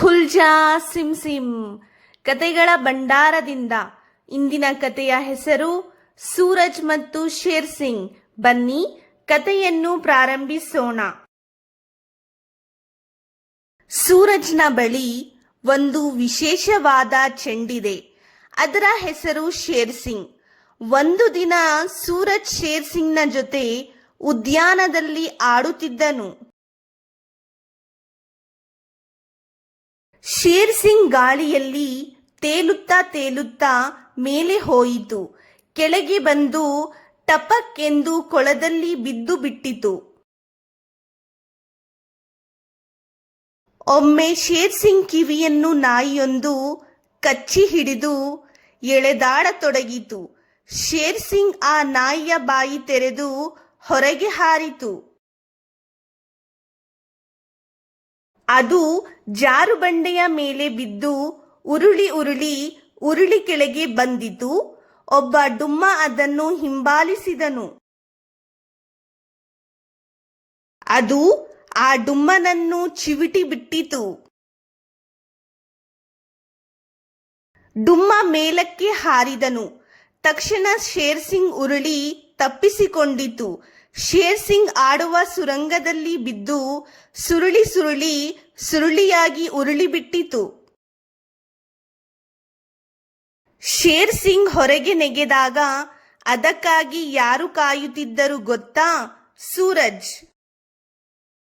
ಖುಲ್ಜಾ sim sim. ಕತೆಗಳ ಭಂಡಾರದಿಂದ ಇಂದಿನ ಕತೆಯ ಹೆಸರು ಸೂರಜ್ ಮತ್ತು ಶೇರ್ ಸಿಂಗ್. ಬನ್ನಿ ಕತೆಯನ್ನು ಪ್ರಾರಂಭಿಸೋಣ. ಸೂರಜ್ನ ಬಳಿ ಒಂದು ವಿಶೇಷವಾದ ಚೆಂಡಿದೆ. ಅದರ ಹೆಸರು ಶೇರ್ ಸಿಂಗ್. ಒಂದು ದಿನ ಸೂರಜ್ ಶೇರ್ ಸಿಂಗ್ನ ಜೊತೆ ಉದ್ಯಾನದಲ್ಲಿ ಆಡುತ್ತಿದ್ದನು. ಶೇರ್ ಸಿಂಗ್ ಗಾಳಿಯಲ್ಲಿ ತೇಲುತ್ತಾ ತೇಲುತ್ತಾ ಮೇಲೆ ಹೋಯಿತು. ಕೆಳಗೆ ಬಂದು ಟಪಕ್ಕೆಂದು ಕೊಳದಲ್ಲಿ ಬಿದ್ದು ಬಿಟ್ಟಿತು. ಒಮ್ಮೆ ಶೇರ್ ಸಿಂಗ್ ಕಿವಿಯನ್ನು ನಾಯಿಯೊಂದು ಕಚ್ಚಿ ಹಿಡಿದು ಎಳೆದಾಡತೊಡಗಿತು. ಶೇರ್ ಸಿಂಗ್ ಆ ನಾಯಿಯ ಬಾಯಿ ತೆರೆದು ಹೊರಗೆ ಹಾರಿತು. ಅದು ಜಾರುಬಂಡೆಯ ಮೇಲೆ ಬಿದ್ದು ಉರುಳಿ ಉರುಳಿ ಉರುಳಿ ಕೆಳಗೆ ಬಂದಿತು. ಒಬ್ಬ ಡುಮ್ಮ ಅದನ್ನು ಹಿಂಬಾಲಿಸಿದನು. ಅದು ಆ ಡುಮ್ಮನನ್ನು ಚಿವಿಟಿ ಬಿಟ್ಟಿತು. ಡುಮ್ಮ ಮೇಲಕ್ಕೆ ಹಾರಿದನು. ತಕ್ಷಣ ಶೇರ್ಸಿಂಗ್ ಉರುಳಿ ತಪ್ಪಿಸಿಕೊಂಡಿತು. ಶೇರ್ ಸಿಂಗ್ ಆಡುವ ಸುರಂಗದಲ್ಲಿ ಬಿದ್ದು ಸುರುಳಿ ಸುರುಳಿ ಸುರುಳಿಯಾಗಿ ಉರುಳಿ ಬಿಟ್ಟಿತು. ಶೇರ್ ಸಿಂಗ್ ಹೊರಗೆ ನೆಗೆದಾಗ ಅದಕ್ಕಾಗಿ ಯಾರು ಕಾಯುತ್ತಿದ್ದರು ಗೊತ್ತಾ? ಸೂರಜ್.